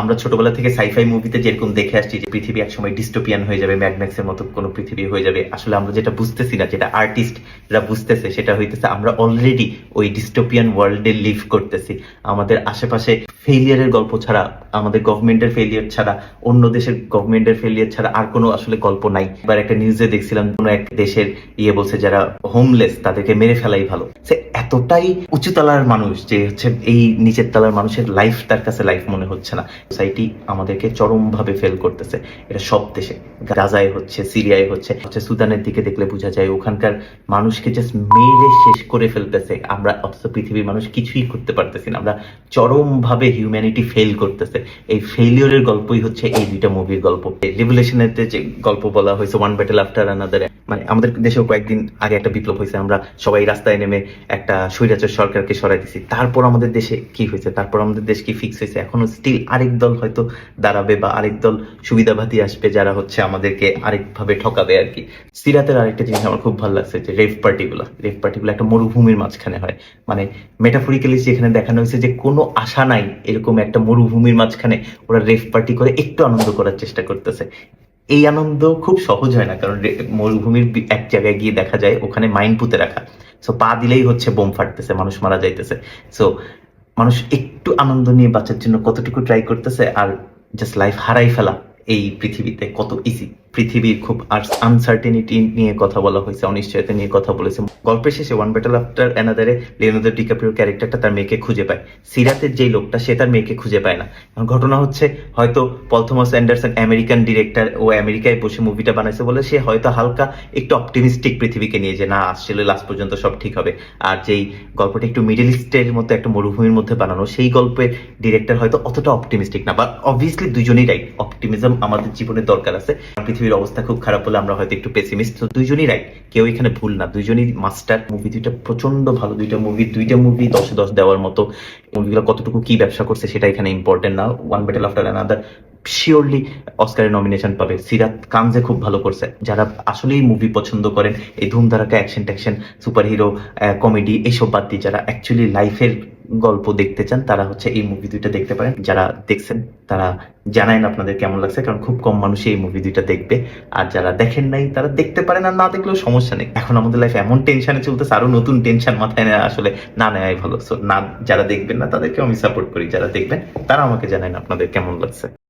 আমরা ছোটবেলা থেকে সাইফাই মুভিতে যেরকম দেখে আসছি যে পৃথিবী একসময় ডিস্টোপিয়ান হয়ে যাবে ম্যাডম্যাক্স এর মতো কোনো পৃথিবী হয়ে যাবে, আসলে আমরা যেটা বুঝতেছি না, যেটা আর্টিস্টরা বুঝতেছে, সেটা হইতেছে আমরা অলরেডি ওই ডিস্টোপিয়ান ওয়ার্ল্ডে লিভ করতেছি। আমাদের আশেপাশে ফেলিয়ারের গল্প ছাড়া, আমাদের গভর্নমেন্টের ফেলিয়ার ছাড়া, অন্য দেশের গভর্নমেন্টের ফেলিয়ার ছাড়া আর কোনো আসলে গল্প নাই। এবার একটা নিউজে দেখছিলাম, কোনো এক দেশের ইয়ে বলছে যারা হোমলেস তাদেরকে মেরে ফেলাই ভালো। সে এতটাই উঁচু তলার মানুষ যে হচ্ছে এই নিচের তলার মানুষের লাইফ তার কাছে লাইফ মনে হচ্ছে না। সোসাইটি আমাদেরকে চরম ভাবে ফেল করতেছে। এটা সব দেশে। গাজায় হচ্ছে, সিরিয়ায় হচ্ছে হচ্ছে সুদানের দিকে দেখলে বোঝা যায় ওখানকার মানুষকে জাস্ট মেরে শেষ করে ফেলতেছে। আমরা অথচ পৃথিবীর মানুষ কিছুই করতে পারতেছি না। আমরা চরম ভাবে হিউম্যানিটি ফেল করতেছে। এই ফেলিওরের গল্পই হচ্ছে এই দুইটা মুভির গল্প। রেভুলেশনের যে গল্প বলা হয়েছে ওয়ান ব্যাটেল আফটার আনাদার মানে আমাদের দেশেও কয়েকদিন আগে একটা বিপ্লব হয়েছে, আমরা সবাই রাস্তায় নেমে একটা স্বৈরাচার সরকারকে সরাই দিছি। তারপর আমাদের দেশে কি হয়েছে? তারপর আমাদের দেশ কি ফিক্স হয়েছে? এখনও স্টিল আরেক দল হয়তো দাঁড়াবে বা আরেক দল সুবিধাবাদী আসবে যারা হচ্ছে আমাদেরকে আরেকভাবে ঠকাবে আর কি। সিরাতের আরেকটা জিনিস আমার খুব ভালো লাগছে, যে রেভ পার্টিগুলো রেভ পার্টিগুলো একটা মরুভূমির মাঝখানে হয়। মানে মেটাফরিক্যালি যেখানে দেখানো হয়েছে যে কোনো আশা নাই এরকম একটা মরুভূমির মাঝখানে ওরা রেভ পার্টি করে একটু আনন্দ করার চেষ্টা করতেছে। এই আনন্দ খুব সহজ হয় না, কারণ মরুভূমির এক জায়গায় গিয়ে দেখা যায় ওখানে মাইন্ড পুঁতে রাখা। সো পা দিলেই হচ্ছে বোম ফাটতেছে, মানুষ মারা যাইতেছে। সো মানুষ একটু আনন্দ নিয়ে বাঁচার জন্য কতটুকু ট্রাই করতেছে, আর জাস্ট লাইফ হারাই ফেলা এই পৃথিবীতে কত ইজি পৃথিবীর খুব আনসার্টেনিটি নিয়ে কথা বলা হয়েছে, অনিশ্চয়তা নিয়ে কথা বলেছে। গল্পের শেষে ওয়ান ব্যাটেল আফটার অ্যানাদারে লিওনার্দো ডিকাপ্রিওর ক্যারেক্টারটা তার মেয়েকে খুঁজে পায়। সিরাতের যেই লোকটা, সে তার মেয়েকে খুঁজে পায় না। ঘটনা হচ্ছে, হয়তো Paul Thomas Anderson American director ও আমেরিকায় বসে মুভিটা বানাইছে বলে সে হয়তো হালকা একটু অপটিমিস্টিক পৃথিবীকে নিয়ে যে, না, আসলে লাস্ট পর্যন্ত সব ঠিক হবে। আর যেই গল্পটা একটু মিডল ইস্টের মতো, একটা মরুভূমির মধ্যে বানানো, সেই গল্পের ডিরেক্টর হয়তো অতটা অপটিমিস্টিক না। বা অবভিয়াসলি দুজনেই রাইট অপটিমিজম আমাদের জীবনে দরকার আছে। পৃথিবীর অবস্থা খুব খারাপ হলে আমরা হয়তো একটু পেসিমিস্ট তো দুইজনই রাইট কেউ এখানে ভুল না, দুইজনই মাস্টার মুভি দুইটা প্রচণ্ড ভালো, দুইটা মুভি দুইটা মুভি দশে দশ দেওয়ার মতো মুভিগুলো কতটুকু কি ব্যবসা করছে সেটা এখানে ইম্পর্টেন্ট না one battle after another surely অস্কারের নমিনেশন পাবে, সিরাত কানজে খুব ভালো করছে, যারা আসলেই মুভি পছন্দ করেন, এই ধুমধারাকা অ্যাকশন ট্যাকশন সুপার হিরো কমেডি এইসব বাদ দিয়ে যারা অ্যাকচুয়ালি লাইফের গল্প দেখতে চান, তারা হচ্ছে এই মুভি দুইটা দেখতে পারেন। যারা দেখছেন, তারা জানায়েন আপনাদের কেমন লাগছে, কারণ খুব কম মানুষ এই মুভি দুইটা দেখবে। আর যারা দেখেন নাই, তারা দেখতে পারেন, আর না দেখলেও সমস্যা নেই। এখন আমাদের লাইফ এমন টেনশনে চলতেছে, আরও নতুন টেনশন মাথায় নেয় আসলে না নেওয়াই ভালো। সো না, যারা দেখবেন না তাদেরকে আমি সাপোর্ট করি। যারা দেখবেন, তারা আমাকে জানায় আপনাদের কেমন লাগছে।